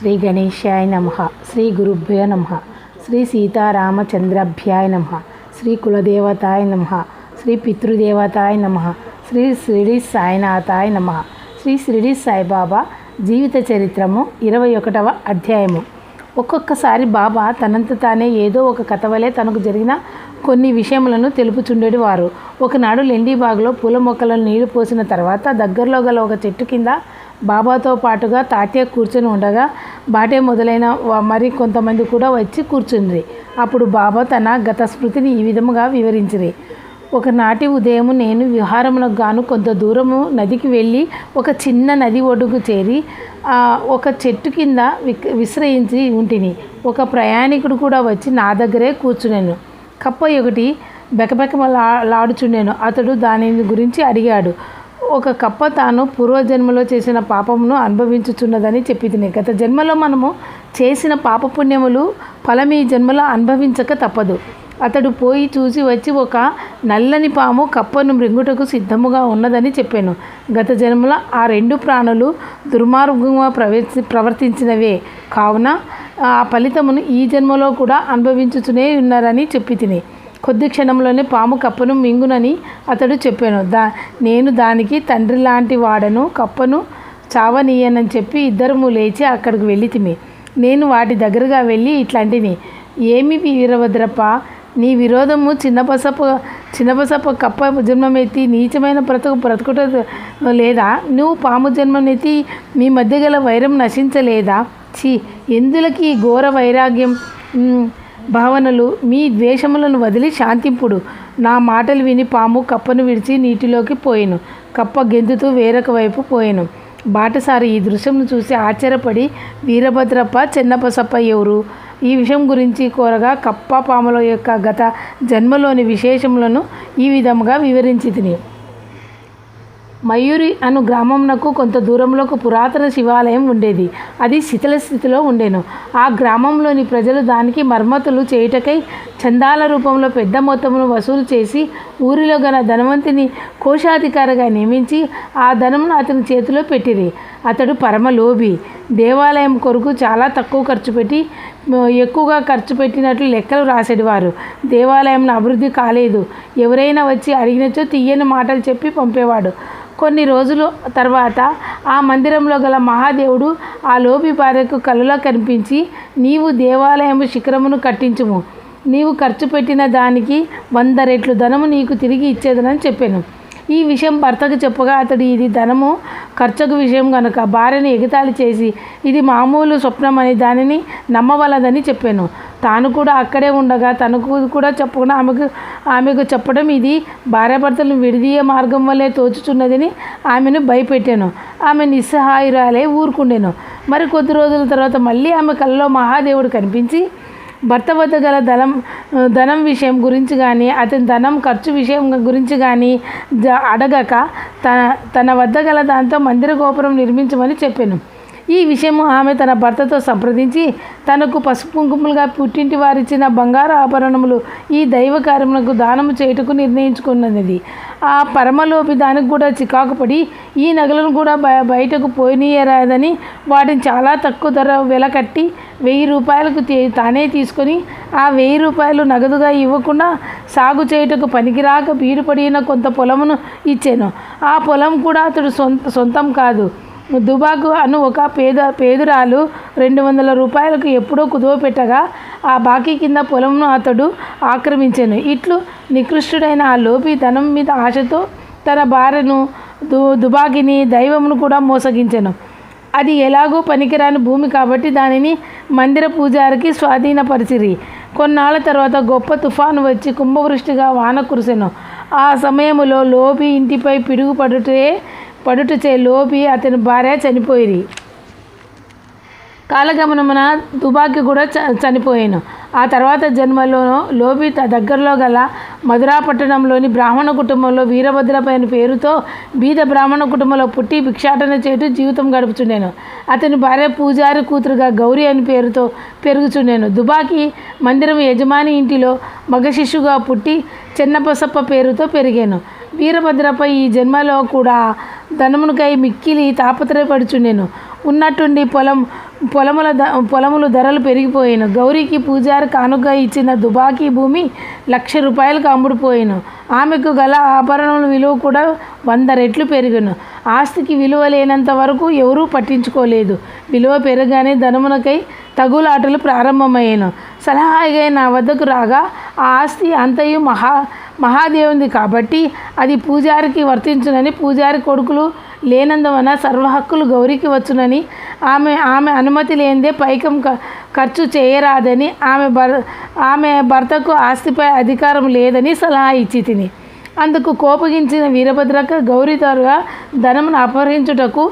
శ్రీ గణేశాయ నమ శ్రీ గురుభ్యో నమ శ్రీ సీతారామచంద్రభ్యాయ నమ శ్రీ కులదేవతాయ నమ శ్రీ పితృదేవతాయ నమ శ్రీ షిరిడి సాయినాథాయ నమ శ్రీ షిరిడి సాయిబాబా జీవిత చరిత్రము ఇరవై ఒకటవ అధ్యాయము. ఒక్కొక్కసారి బాబా తనంత తానే ఏదో ఒక కథ వలె తనకు జరిగిన కొన్ని విషయములను తెలుపుచుండేది వారు. ఒకనాడు లెండిబాగ్లో పూల మొక్కలను నీళ్ళు పోసిన తర్వాత దగ్గరలో గల ఒక చెట్టు కింద బాబాతో పాటుగా తాతయ్య కూర్చొని ఉండగా బాటే మొదలైన మరి కొంతమంది కూడా వచ్చి కూర్చుండ్రి. అప్పుడు బాబా తన గత స్మృతిని ఈ విధముగా వివరించిరి. ఒకనాటి ఉదయం నేను విహారమునకు గాను కొంత దూరము నదికి వెళ్ళి ఒక చిన్న నది ఒడ్డుకు చేరి ఒక చెట్టు కింద విశ్రయించి ఉంటిని. ఒక ప్రయాణికుడు కూడా వచ్చి నా దగ్గరే కూర్చున్నాను కప్ప ఒకటి బెకబెకమలా లాడుచుండెను. అతడు దాని గురించి అడిగాడు. ఒక కప్ప తాను పూర్వజన్మలో చేసిన పాపమును అనుభవించుచున్నదని చెప్పి తిని గత జన్మలో మనము చేసిన పాపపుణ్యములు ఫలం ఈ జన్మలో అనుభవించక తప్పదు. అతడు పోయి చూసి వచ్చి ఒక నల్లని పాము కప్పను మృంగుటకు సిద్ధముగా ఉన్నదని చెప్పాను. గత జన్మలో ఆ రెండు ప్రాణులు దుర్మార్గంగా ప్రవేశ ప్రవర్తించినవే. కావున ఆ ఫలితమును ఈ జన్మలో కూడా అనుభవించుతూనే ఉన్నారని చెప్పి తినే కొద్ది క్షణంలోనే పాము కప్పను మింగునని అతడు చెప్పాను. దా నేను దానికి తండ్రి లాంటి వాడను కప్పను చావనీయనని చెప్పి ఇద్దరము లేచి అక్కడికి వెళ్ళితిమి నేను వాటి దగ్గరగా వెళ్ళి ఇట్లాంటిని. ఏమి వీరభద్రప్ప నీ విరోధము చిన్నపసప చిన్నపసప కప్ప జన్మమెత్తి నీచమైన బ్రతుకు బ్రతుకుట లేదా? నువ్వు పాము జన్మనెత్తి మీ మధ్య గల వైరం నశించలేదా? ఛీ ఎందులకి ఈ ఘోర వైరాగ్యం? భావనలు మీ ద్వేషములను వదిలి శాంతింపుడు. నా మాటలు విని పాము కప్పను విడిచి నీటిలోకి పోయెను. కప్ప గెంతుతూ వేరొక వైపు పోయెను. బాటసారి ఈ దృశ్యంను చూసి ఆశ్చర్యపడి వీరభద్రప్ప చెన్నపసప్ప ఎవరు? ఈ విషయం గురించి కోరగా కప్ప పాముల యొక్క గత జన్మలోని విశేషములను ఈ విధముగా వివరించి తిని మయూరి అను గ్రామంనకు కొంత దూరంలో ఒక పురాతన శివాలయం ఉండేది. అది శిథిల స్థితిలో ఉండేను. ఆ గ్రామంలోని ప్రజలు దానికి మర్మతులు చేయుటకై చందాల రూపంలో పెద్ద మొత్తమును వసూలు చేసి ఊరిలో గల ధనవంతిని కోశాధికారిగా నియమించి ఆ ధనమును అతని చేతిలో పెట్టిరి. అతడు పరమ లోభి. దేవాలయం కొరకు చాలా తక్కువ ఖర్చు పెట్టి ఎక్కువగా ఖర్చు పెట్టినట్లు లెక్కలు రాసేటివారు. దేవాలయం అభివృద్ధి కాలేదు. ఎవరైనా వచ్చి అడిగినచో తీయని మాటలు చెప్పి పంపేవాడు. కొన్ని రోజులు తర్వాత ఆ మందిరంలో గల మహాదేవుడు ఆ లోపి భార్యకు కళ్ళలో కనిపించి నీవు దేవాలయము శిఖరమును కట్టించుము. నీవు ఖర్చు పెట్టిన దానికి వంద రెట్లు ధనము నీకు తిరిగి ఇచ్చేదనని చెప్పాను. ఈ విషయం భర్తకు చెప్పగా అతడు ఇది ధనము ఖర్చుకు విషయం కనుక భార్యను ఎగతాళి చేసి ఇది మామూలు స్వప్నమని దానిని నమ్మవలదని చెప్పాను. తాను కూడా అక్కడే ఉండగా తనకు కూడా చెప్పకుండా ఆమెకు ఆమెకు చెప్పడం ఇది భార్యాభర్తలను విడిదీయ మార్గం వల్లే తోచుచున్నదని ఆమెను భయపెట్టాను. ఆమె నిస్సహాయురాలే ఊరుకుండెను. మరి కొద్ది రోజుల తర్వాత మళ్ళీ ఆమె కళ్ళలో మహాదేవుడు కనిపించి భర్త వద్ద గల ధనం ధనం విషయం గురించి కానీ అతని ధనం ఖర్చు విషయం గురించి కానీ జ- అడగక తన తన వద్ద గల దాంతో మందిర గోపురం నిర్మించమని చెప్పాను. ఈ విషయము ఆమె తన భర్తతో సంప్రదించి తనకు పసుపు కుంకుమలుగా పుట్టింటి వారిచ్చిన బంగారు ఆభరణములు ఈ దైవ కార్యములకు దానము చేయుటకు నిర్ణయించుకున్నది. ఆ పరమలోపి దానికి కూడా చికాకు పడి ఈ నగలను కూడా బయ బయటకు పోనీయరాదని వాటిని చాలా తక్కువ ధర వెల కట్టి వెయ్యి రూపాయలకు తానే తీసుకొని ఆ వెయ్యి రూపాయలు నగదుగా ఇవ్వకుండా సాగు చేయుటకు పనికిరాక బీడుపడిన కొంత పొలమును ఇచ్చాను. ఆ పొలం కూడా అతడు సొంత సొంతం కాదు. దుబాకు అను ఒక పేద పేదురాలు రెండు వందల రూపాయలకు ఎప్పుడో కుదువ పెట్టగా ఆ బాకీ కింద పొలంను అతడు ఆక్రమించాను. ఇట్లు నికృష్టుడైన ఆ లోపి ధనం మీద ఆశతో తన భార్యను దు దుబాకిని దైవమును కూడా మోసగించాను. అది ఎలాగో పనికిరాని భూమి కాబట్టి దానిని మందిర పూజారికి స్వాధీనపరిచిరి. కొన్నాళ్ళ తర్వాత గొప్ప తుఫాను వచ్చి కుంభవృష్టిగా వాన కురిసెను. ఆ సమయంలో లోపి ఇంటిపై పిడుగుపడుటే పడుటచే లోపి అతని భార్య చనిపోయిరి. కాలగమనమున దుబాకి కూడా చ చనిపోయాను. ఆ తర్వాత జన్మలోనూ లోబి త- దగ్గరలో గల మధురాపట్టణంలోని బ్రాహ్మణ కుటుంబంలో వీరభద్రపై అనే పేరుతో బీద బ్రాహ్మణ కుటుంబంలో పుట్టి భిక్షాటన చేటు జీవితం గడుపుచుండెను. అతని భార్య పూజారి కూతురుగా గౌరీ అని పేరుతో పెరుగుచుండెను. దుబాకి మందిరం యజమాని ఇంటిలో మగ శిశువుగా పుట్టి చెన్నపసప్ప పేరుతో పెరిగాను. వీరభద్రపై ఈ జన్మలో కూడా ధనమునకై మిక్కిలి తాపత్రయపడుచుండెను. ఉన్నట్టుండి పొలం పొలముల ద పొలములు ధరలు పెరిగిపోయాను. గౌరీకి పూజారి కానుక ఇచ్చిన దుబాకీ భూమి లక్ష రూపాయలకు అమ్ముడుపోయాను. ఆమెకు గల ఆభరణముల విలువ కూడా వంద రెట్లు పెరిగాను. ఆస్తికి విలువ లేనంత వరకు ఎవరూ పట్టించుకోలేదు. విలువ పెరగానే ధనమునకై తగులాటలు ప్రారంభమయ్యాను. సలహాగా నా వద్దకు రాగా ఆ ఆస్తి అంతయు మహా మహాదేవుంది కాబట్టి అది పూజారికి వర్తించునని పూజారి కొడుకులు లేనందువన సర్వ హక్కులు గౌరికి వచ్చునని ఆమె ఆమె అనుమతి లేనిదే పైకం ఖర్చు చేయరాదని ఆమె భర్ ఆమె భర్తకు ఆస్తిపై అధికారం లేదని సలహా ఇచ్చి తిని. అందుకు కోపగించిన వీరభద్రక గౌరీదారుగా ధనమును అపహరించుటకు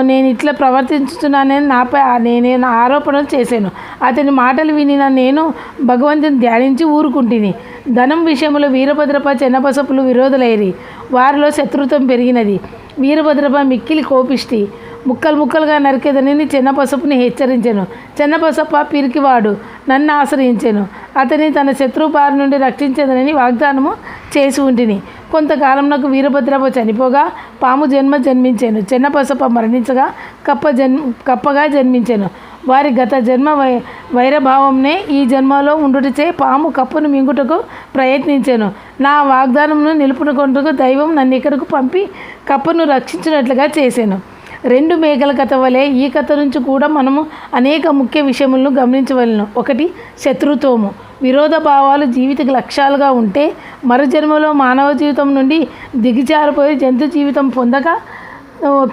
నేను ఇట్లా ప్రవర్తించుతున్నానని నాపై నేనే నా ఆరోపణలు చేశాను. అతని మాటలు వినిన నేను భగవంతుని ధ్యానించి ఊరుకుంటుని. ధనం విషయంలో వీరభద్రప చెన్నపసపులు విరోధులైరి. వారిలో శత్రుత్వం పెరిగినది. వీరభద్రప మిక్కిలి కోపిష్టి. ముక్కలు ముక్కలుగా నరికేదనని చిన్నపసపుని హెచ్చరించాను. చిన్నపసప్ప పిరికివాడు నన్ను ఆశ్రయించాను. అతని తన శత్రువు బారి నుండి రక్షించేదనని వాగ్దానము చేసి ఉంటిని. కొంతకాలంలో వీరభద్రప చనిపోగా పాము జన్మ జన్మించాను. చిన్నపసప్ప మరణించగా కప్ప జన్మ కప్పగా జన్మించాను. వారి గత జన్మ వై వైరభావంనే ఈ జన్మలో ఉండుటచే పాము కప్పును మింగుటకు ప్రయత్నించాను. నా వాగ్దానమును నిలుపునుకొంటకు దైవం నన్ను ఇక్కడకు పంపి కప్పును రక్షించినట్లుగా చేశాను రెండు మేకల కథ వలె ఈ కథ నుంచి కూడా మనము అనేక ముఖ్య విషయములను గమనించవలను. ఒకటి శత్రుత్వము. విరోధ భావాలు జీవితకు లక్ష్యాలుగా ఉంటే మరు జన్మలో మానవ జీవితం నుండి దిగిజారిపోయి జంతు జీవితం పొందక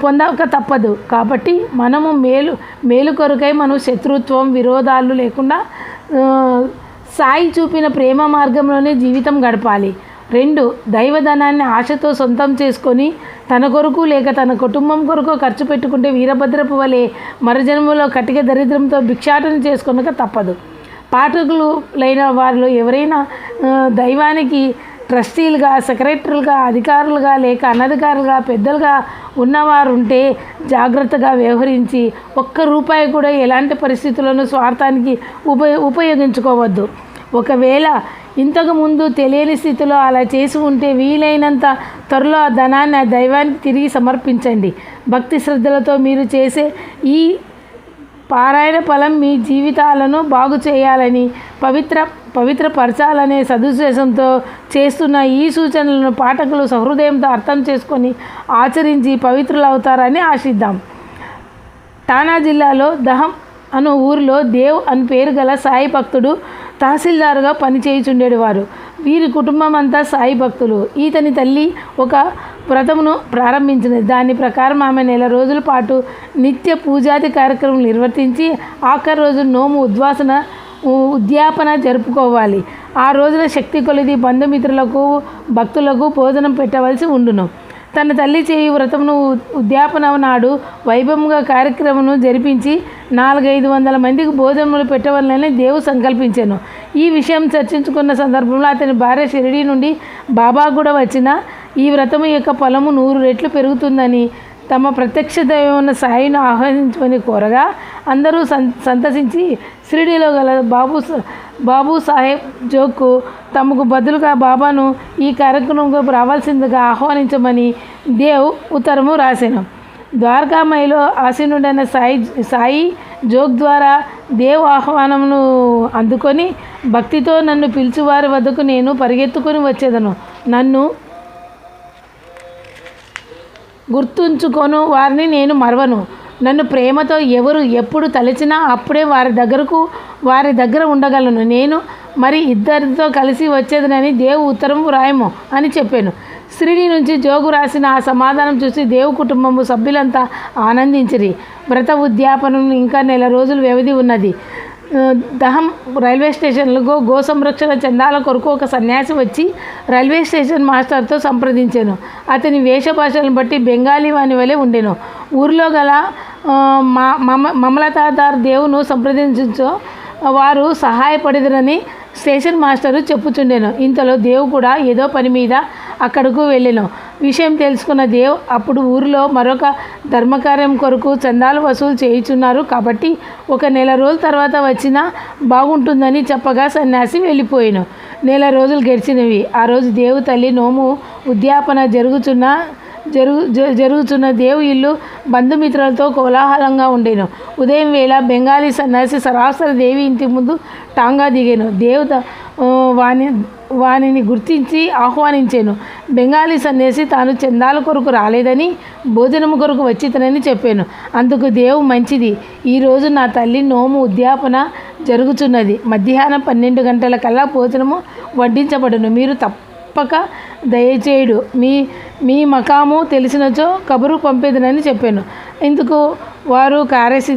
పొందక తప్పదు. కాబట్టి మనము మేలు మేలు కొరకై మనం శత్రుత్వం విరోధాలు లేకుండా సాయి చూపిన ప్రేమ మార్గంలోనే జీవితం గడపాలి. రెండు దైవధనాన్ని ఆశతో సొంతం చేసుకొని తన కొరకు లేక తన కుటుంబం కొరకు ఖర్చు పెట్టుకుంటే వీరభద్రపు వలె మరుజన్మలో కటిక దరిద్రంతో భిక్షాటన చేసుకొనక తప్పదు. పాఠకులు లైన వారిలో ఎవరైనా దైవానికి ట్రస్టీలుగా సెక్రటరీలుగా అధికారులుగా లేక అనధికారులుగా పెద్దలుగా ఉన్నవారు ఉంటే జాగ్రత్తగా వ్యవహరించి ఒక్క రూపాయి కూడా ఎలాంటి పరిస్థితులను స్వార్థానికి ఉపయో ఉపయోగించుకోవద్దు. ఒకవేళ ఇంతకుముందు తెలియని స్థితిలో అలా చేసి ఉంటే వీలైనంత త్వరలో ఆ ధనాన్ని ఆ దైవానికి తిరిగి సమర్పించండి. భక్తి శ్రద్ధలతో మీరు చేసే ఈ పారాయణ ఫలం మీ జీవితాలను బాగు చేయాలని పవిత్ర పవిత్రపరచాలనే సదుద్దేశంతో చేస్తున్న ఈ సూచనలను పాఠకులు సహృదయంతో అర్థం చేసుకొని ఆచరించి పవిత్రులవుతారని ఆశిద్దాం. టానా జిల్లాలో దహం అను ఊరిలో దేవ్ అని పేరు గల సాయి భక్తుడు తహసీల్దారుగా పనిచేయుచుండేవారు. వీరి కుటుంబం అంతా సాయి భక్తులు. ఈతని తల్లి ఒక వ్రతమును ప్రారంభించినది దాని ప్రకారం ఆమె నెల రోజుల పాటు నిత్య పూజాది కార్యక్రమం నిర్వర్తించి ఆఖరి రోజు నోము ఉద్వాసన ఉ- ఉద్యాపన జరుపుకోవాలి. ఆ రోజున శక్తి కొలిది బంధుమిత్రులకు భక్తులకు భోజనం పెట్టవలసి ఉండును. తన తల్లి చేయి వ్రతమును ఉ- ఉద్యాపన నాడు వైభవంగా కార్యక్రమను జరిపించి నాలుగైదు వందల మందికి భోజనములు పెట్టవాలని దేవు సంకల్పించాను. ఈ విషయం చర్చించుకున్న సందర్భంలో అతని భార్య షిరిడి నుండి బాబా కూడా వచ్చిన ఈ వ్రతము యొక్క ఫలము నూరు రెట్లు పెరుగుతుందని తమ ప్రత్యక్ష దైవమైన సాయిని ఆహ్వానించమని కోరగా అందరూ సం సంతసించి షిరిడీలో గల బాబు బాబు సాహెబ్ జోక్కు తమకు బదులుగా బాబాను ఈ కార్యక్రమంకు రావాల్సిందిగా ఆహ్వానించమని దేవ్ ఉత్తరము రాశాను ద్వారకామయిలో ఆసీనుడైన సాయి సాయి జోక్ ద్వారా దేవ్ ఆహ్వానమును అందుకొని భక్తితో నన్ను పిలిచివారి వద్దకు నేను పరిగెత్తుకొని వచ్చేదను. నన్ను గుర్తుంచుకొను వారిని నేను మరవను. నన్ను ప్రేమతో ఎవరు ఎప్పుడు తలచినా అప్పుడే వారి దగ్గరకు వారి దగ్గర ఉండగలను. నేను మరి ఇద్దరితో కలిసి వచ్చేదనని దేవు ఉత్తరం రాయము అని చెప్పాను. శ్రీని నుంచి జోగు రాసిన ఆ సమాధానం చూసి దేవు కుటుంబము సభ్యులంతా ఆనందించిరి. వ్రత ఉద్యాపనం ఇంకా నెల రోజులు వ్యవధి ఉన్నది. దహం రైల్వే స్టేషన్లకు గో సంరక్షణ చందాల కొరకు ఒక సన్యాసి వచ్చి రైల్వే స్టేషన్ మాస్టర్తో సంప్రదించాను. అతని వేషభాషలను బట్టి బెంగాలీ వాని వలె ఉండెను. ఊరిలో గల మా మమ మమలతాదార్ దేవును సంప్రదించో వారు సహాయపడిదరని స్టేషన్ మాస్టరు చెప్పుచుండెను. ఇంతలో దేవు కూడా ఏదో పని మీద అక్కడకు వెళ్ళాను. విషయం తెలుసుకున్న దేవ్ అప్పుడు ఊరిలో మరొక ధర్మకార్యం కొరకు చందాలు వసూలు చేయుచున్నారు. కాబట్టి ఒక నెల రోజుల తర్వాత వచ్చినా బాగుంటుందని చెప్పగా సన్యాసి వెళ్ళిపోయాను. నెల రోజులు గడిచినవి. ఆ రోజు దేవు తల్లి నోము ఉద్యాపన జరుగుతున్న జరుగు జ- జరుగుతున్న దేవు ఇల్లు బంధుమిత్రులతో కోలాహలంగా ఉండేను. ఉదయం వేళ బెంగాలీ సన్యాసి సరాసరి దేవి ఇంటి ముందు టాంగా దిగాను. దేవత వాని వాణి వానిని గుర్తించి ఆహ్వానించాను. బెంగాలీ సన్యాసి తాను చందాల కొరకు రాలేదని భోజనం కొరకు వచ్చితనని చెప్పాను. అందుకు దేవు మంచిది. ఈరోజు నా తల్లి నోము ఉద్యాపన జరుగుతున్నది. మధ్యాహ్నం పన్నెండు గంటల కల్లా భోజనము వడ్డించబడును. మీరు తప్పక దయచేయుడు. మీ మీ మకాము తెలిసినచో కబురు పంపేదనని చెప్పాను. ఇందుకు వారు కార్యసి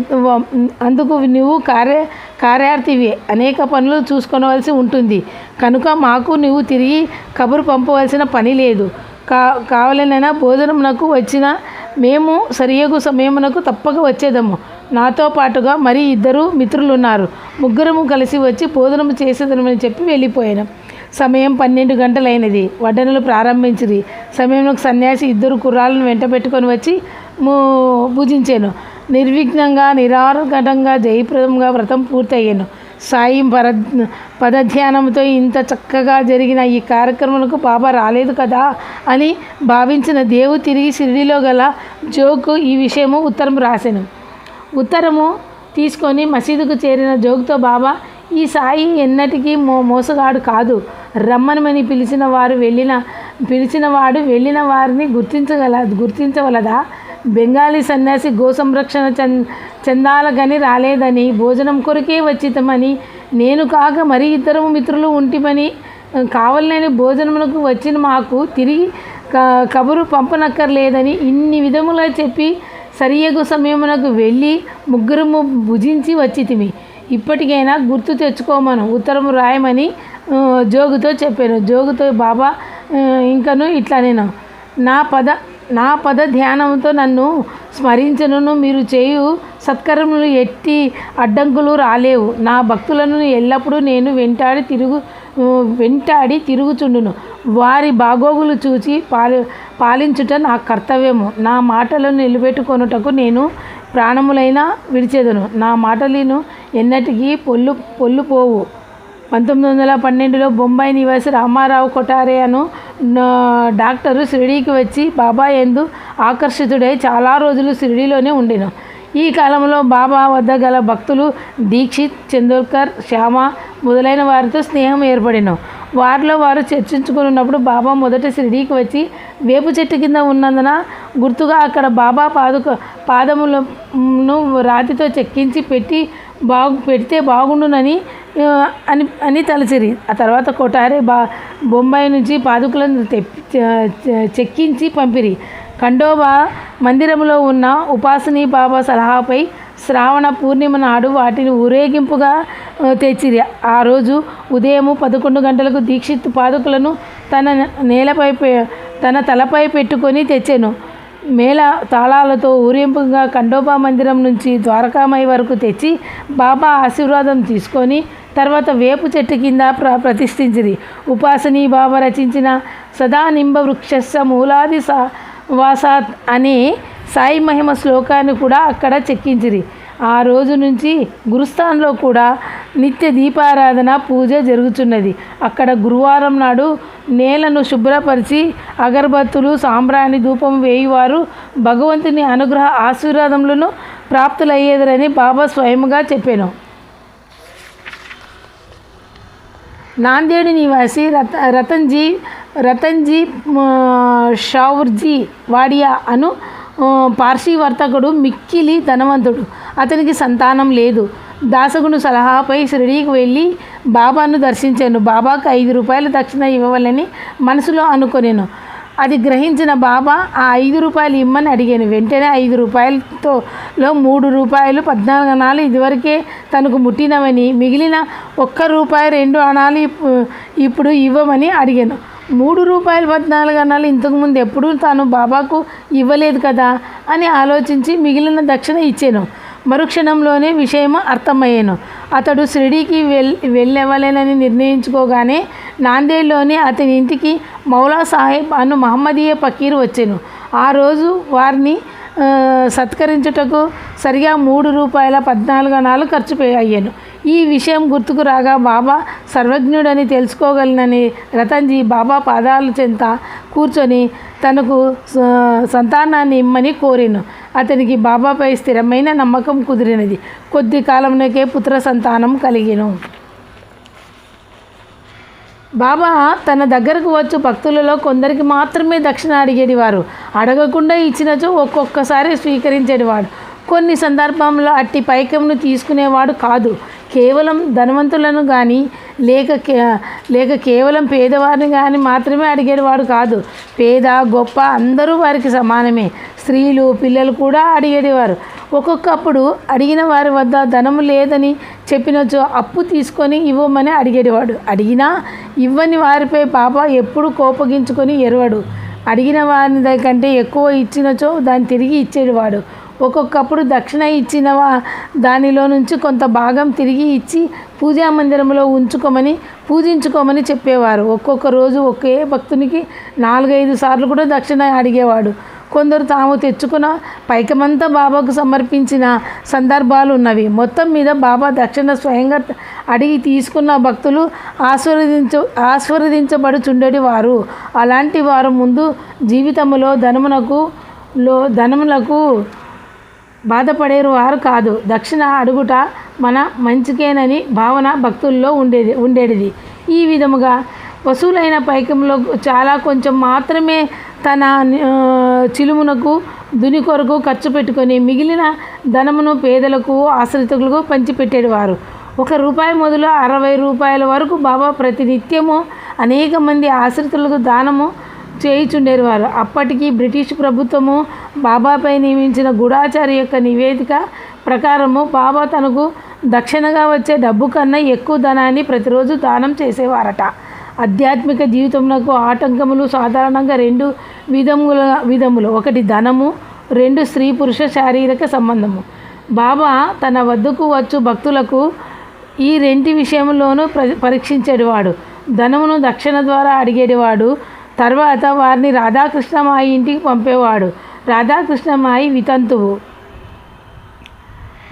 అందుకు నువ్వు కార్య కార్యార్థివి. అనేక పనులు చూసుకోవలసి ఉంటుంది. కనుక మాకు నువ్వు తిరిగి కబురు పంపవలసిన పని లేదు. కా కావాలనైనా భోజనం నాకు వచ్చిన మేము సరియగు సమయమునకు తప్పక వచ్చేదము. నాతో పాటుగా మరి ఇద్దరు మిత్రులు ఉన్నారు ముగ్గురము కలిసి వచ్చి భోజనం చేసేదమని చెప్పి వెళ్ళిపోయాను. సమయం పన్నెండు గంటలైనది. వడ్డనలు ప్రారంభించిది సమయంలో సన్యాసి ఇద్దరు కుర్రాలను వెంట పెట్టుకొని వచ్చి మూ పూజించాను. నిర్విఘ్నంగా నిరార్ఘటంగా జయప్రదంగా వ్రతం పూర్తయ్యాను. సాయం పర పదధ్యానంతో ఇంత చక్కగా జరిగిన ఈ కార్యక్రమంకు బాబా రాలేదు కదా అని భావించిన దేవు తిరిగి షిరిడిలో గల జోకు ఈ విషయము ఉత్తరం రాశాను ఉత్తరము తీసుకొని మసీదుకు చేరిన జోగుతో బాబా ఈ సాయి ఎన్నటికీ మో మోసగాడు కాదు. రమ్మనమని పిలిచిన వారు వెళ్ళిన పిలిచిన వాడు వెళ్ళిన వారిని గుర్తించగల గుర్తించవలదా? బెంగాలీ సన్యాసి గోసంరక్షణ సంరక్షణ చం రాలేదని భోజనం కొరకే వచ్చితమని నేను కాక మరి ఇద్దరు మిత్రులు ఉంటిమని కావలనని భోజనమునకు వచ్చిన మాకు తిరిగి క- కబురు పంపనక్కర్లేదని ఇన్ని విధములా చెప్పి సరియగు సమయమునకు వెళ్ళి ముగ్గురము భుజించి వచ్చితిమి. ఇప్పటికైనా గుర్తు తెచ్చుకోమను. ఉత్తరము రాయమని జోగుతో చెప్పాను. జోగుతో బాబా ఇంకను ఇట్లా నేను. నా పద నా పద ధ్యానంతో నన్ను స్మరించను మీరు చేయు సత్కరములు ఎట్టి అడ్డంకులు రాలేవు. నా భక్తులను ఎల్లప్పుడూ నేను వెంటాడి తిరుగు వెంటాడి తిరుగుచుండును. వారి బాగోగులు చూచి పాలి పాలించుట నా కర్తవ్యము. నా మాటలను నిలబెట్టుకొనుటకు నేను ప్రాణములైనా విడిచేదను. నా మాటలను ఎన్నటికీ పొల్లు పొల్లుపోవు. పంతొమ్మిది వందల పన్నెండులో బొంబాయి నివాసి రామారావు కొటారే అను డాక్టరు షిరిడీకి వచ్చి బాబా ఎందు ఆకర్షితుడై చాలా రోజులు షిరిడీలోనే ఉండెను. ఈ కాలంలో బాబా వద్ద గల భక్తులు దీక్షిత్ చందోల్కర్ శ్యామ మొదలైన వారితో స్నేహం ఏర్పడిను. వారిలో వారు చర్చించుకున్నప్పుడు బాబా మొదట షిరిడీకి వచ్చి వేపు చెట్టు కింద ఉన్నందున గుర్తుగా అక్కడ బాబా పాదుక పాదములను రాతితో చెక్కించి పెట్టి బాగు పెడితే బాగుండునని అని అని తలచిరి ఆ తర్వాత కొటారే బా బొంబాయి నుంచి పాదుకులను తెప్పి చెక్కించి పంపిరి. ఖండోబా మందిరంలో ఉన్న ఉపాసనీ బాబా సలహాపై శ్రావణ పూర్ణిమ నాడు వాటిని ఊరేగింపుగా తెచ్చిరి. ఆ రోజు ఉదయం పదకొండు గంటలకు దీక్షిత్ పాదుకులను తన నేలపై తన తలపై పెట్టుకొని తెచ్చాను. మేళ తాళాలతో ఊరింపుగా ఖండోబా మందిరం నుంచి ద్వారకామయ్య వరకు తెచ్చి బాబా ఆశీర్వాదం తీసుకొని తర్వాత వేపు చెట్టు కింద ప్ర ప్రతిష్ఠించింది ఉపాసనీ బాబా రచించిన సదానింబ వృక్షస్స మూలాది సా వాసాత్ అనే సాయి మహిమ శ్లోకాన్ని కూడా అక్కడ చెక్కించిరి. ఆ రోజు నుంచి గురుస్థాన్లో కూడా నిత్య దీపారాధన పూజ జరుగుతున్నది అక్కడ గురువారం నాడు నేలను శుభ్రపరిచి అగరబత్తులు సాంబ్రాణి ధూపం వేయువారు భగవంతుని అనుగ్రహ ఆశీర్వాదములను ప్రాప్తులయ్యేదరని బాబా స్వయంగా చెప్పాను. నాందేడు నివాసి రత రతన్జీ రతన్జీ షావుర్జీ వాడియా అను పార్సీ వర్తకుడు మిక్కిలి ధనవంతుడు. అతనికి సంతానం లేదు. దాసగును సలహాపై షిరిడీకి వెళ్ళి బాబాను దర్శించాను. బాబాకు ఐదు రూపాయలు దక్షిణ ఇవ్వవాలని మనసులో అనుకొనేను. అది గ్రహించిన బాబా ఆ ఐదు రూపాయలు ఇమ్మని అడిగాను. వెంటనే ఐదు రూపాయలతో లో మూడు రూపాయలు పద్నాలుగు అణాలు ఇదివరకే తనకు ముట్టినవని మిగిలిన ఒక్క రూపాయి రెండు అణాలు ఇప్పుడు ఇవ్వమని అడిగాను. మూడు రూపాయలు పద్నాలుగు అణాలు ఇంతకుముందు ఎప్పుడూ తాను బాబాకు ఇవ్వలేదు కదా అని ఆలోచించి మిగిలిన దక్షిణ ఇచ్చాను. మరుక్షణంలోనే విషయం అర్థమయ్యాను. అతడు షిరిడీకి వెల్ వెళ్ళవలేనని నిర్ణయించుకోగానే నాందేడ్లోని అతని ఇంటికి మౌలా సాహెబ్ అను మహమ్మదీయ పకీర్ వచ్చాను. ఆ రోజు వారిని సత్కరించుటకు సరిగా మూడు రూపాయల పద్నాలుగు అణాలు ఖర్చు అయ్యాను. ఈ విషయం గుర్తుకు రాగా బాబా సర్వజ్ఞుడని తెలుసుకోగలనని రతన్జీ బాబా పాదాల చెంత కూర్చొని తనకు సంతానాన్ని ఇమ్మని కోరిను. అతనికి బాబాపై స్థిరమైన నమ్మకం కుదిరినది. కొద్ది కాలంలోకే పుత్ర సంతానం కలిగిను. బాబా తన దగ్గరకు వచ్చు భక్తులలో కొందరికి మాత్రమే దక్షిణ అడిగేటివారు. అడగకుండా ఇచ్చినచో ఒక్కొక్కసారి స్వీకరించేటివాడు. కొన్ని సందర్భంలో అట్టి పైకంను తీసుకునేవాడు కాదు. కేవలం ధనవంతులను కానీ లేక లేక కేవలం పేదవారిని కానీ మాత్రమే అడిగేవాడు కాదు. పేద గొప్ప అందరూ వారికి సమానమే. స్త్రీలు పిల్లలు కూడా అడిగేవారు. ఒక్కొక్కప్పుడు అడిగిన వారి వద్ద ధనము లేదని చెప్పినచో అప్పు తీసుకొని ఇవ్వమని అడిగేవాడు. అడిగినా ఇవ్వని వారిపై పాప ఎప్పుడు కోపగించుకొని ఎరవడు. అడిగిన వారి కంటే ఎక్కువ ఇచ్చినచో దాన్ని తిరిగి ఇచ్చేవాడు. ఒక్కొక్కప్పుడు దక్షిణ ఇచ్చిన దానిలో నుంచి కొంత భాగం తిరిగి ఇచ్చి పూజా మందిరంలో ఉంచుకోమని పూజించుకోమని చెప్పేవారు. ఒక్కొక్క రోజు ఒకే భక్తునికి నాలుగైదు సార్లు కూడా దక్షిణ అడిగేవాడు. కొందరు తాము తెచ్చుకున్న పైకమంతా బాబాకు సమర్పించిన సందర్భాలు ఉన్నవి. మొత్తం మీద బాబా దక్షిణ స్వయంగా అడిగి తీసుకున్న భక్తులు ఆస్వాదించ ఆస్వాదించబడుచుండేటి వారు. అలాంటి వారు ముందు జీవితంలో ధనమునకు లో ధనములకు బాధపడేరు వారు కాదు. దక్షిణ అడుగుట మన మంచికేనని భావన భక్తుల్లో ఉండేది ఉండేది ఈ విధముగా వసూలైన పైకంలో చాలా కొంచెం మాత్రమే తన చిలుమునకు దుని కొరకు ఖర్చు పెట్టుకొని మిగిలిన ధనమును పేదలకు ఆశ్రితులకు పంచిపెట్టేవారు ఒక రూపాయి మొదలు అరవై రూపాయల వరకు బాబా ప్రతినిత్యము అనేక మంది ఆశ్రితులకు దానము చేయుచుండేవారు అప్పటికి బ్రిటిష్ ప్రభుత్వము బాబాపై నియమించిన గూఢాచారి యొక్క నివేదిక ప్రకారము బాబా తనకు దక్షిణగా వచ్చే డబ్బు కన్నా ఎక్కువ ధనాన్ని ప్రతిరోజు దానం చేసేవారట. ఆధ్యాత్మిక జీవితంలో ఆటంకములు సాధారణంగా రెండు విధముల విధములు. ఒకటి ధనము రెండు స్త్రీ పురుష శారీరక సంబంధము. బాబా తన వద్దకు వచ్చు భక్తులకు ఈ రెంటి విషయంలోనూ ప్ర పరీక్షించేవాడు ధనమును దక్షిణ ద్వారా అడిగేవాడు తర్వాత వారిని రాధాకృష్ణమాయి ఇంటికి పంపేవాడు. రాధాకృష్ణమాయి వితంతువు.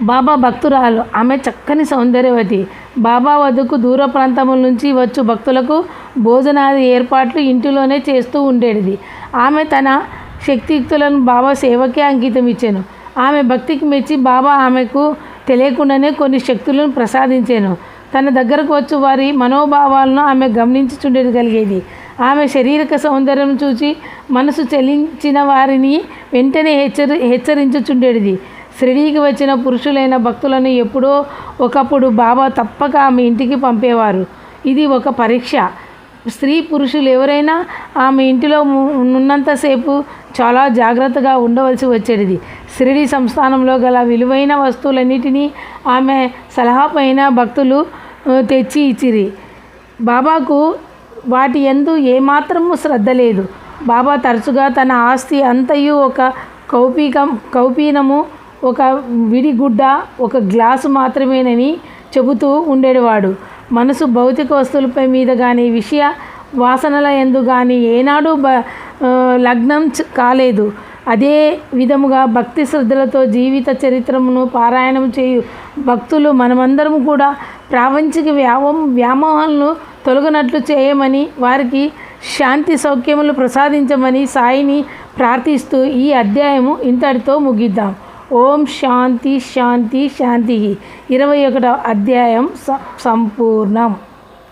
బాబా భక్తురాలు. ఆమె చక్కని సౌందర్యవతి. బాబా వద్దకు దూర ప్రాంతముల నుంచి వచ్చు భక్తులకు భోజనాది ఏర్పాట్లు ఇంటిలోనే చేస్తూ ఉండేది. ఆమె తన శక్తియుక్తులను బాబా సేవకే అంకితం ఇచ్చాను ఆమె భక్తికి మెచ్చి బాబా ఆమెకు తెలియకుండానే కొన్ని శక్తులను ప్రసాదించాను. తన దగ్గరకు వచ్చి వారి మనోభావాలను ఆమె గమనించుచుండేది కలిగేది. ఆమె శారీరక సౌందర్యం చూసి మనసు చెలించిన వారిని వెంటనే హెచ్చరి హెచ్చరించుచుండేది. షిరిడీకి వచ్చిన పురుషులైన భక్తులను ఎప్పుడో ఒకప్పుడు బాబా తప్పక ఆమె ఇంటికి పంపేవారు. ఇది ఒక పరీక్ష. స్త్రీ పురుషులు ఎవరైనా ఆమె ఇంటిలో ఉన్నంతసేపు చాలా జాగ్రత్తగా ఉండవలసి వచ్చేది షిరిడి సంస్థానంలో గల విలువైన వస్తువులన్నిటినీ ఆమె సలహా పైన భక్తులు తెచ్చి ఇచ్చిరి. బాబాకు వాటి ఎందు ఏమాత్రము శ్రద్ధ లేదు. బాబా తరచుగా తన ఆస్తి అంతయు ఒక కౌపీకం కౌపీనము ఒక విడిగుడ్డ ఒక గ్లాసు మాత్రమేనని చెబుతూ ఉండేవాడు. మనసు భౌతిక వస్తువులపై మీద కానీ విషయ వాసనల ఎందు కానీ ఏనాడు బ లగ్నం కాలేదు. అదే విధముగా భక్తి శ్రద్ధలతో జీవిత చరిత్రమును పారాయణం చేయు భక్తులు మనమందరం కూడా ప్రాపంచిక వ్యామోహం వ్యామోహాలను తొలగనట్లు చేయమని వారికి శాంతి సౌఖ్యములు ప్రసాదించమని సాయిని ప్రార్థిస్తూ ఈ అధ్యాయము ఇంతటితో ముగిద్దాం. ఓం శాంతి శాంతి శాంతి. ఇరవై ఒకటవ అధ్యాయం స- సంపూర్ణం.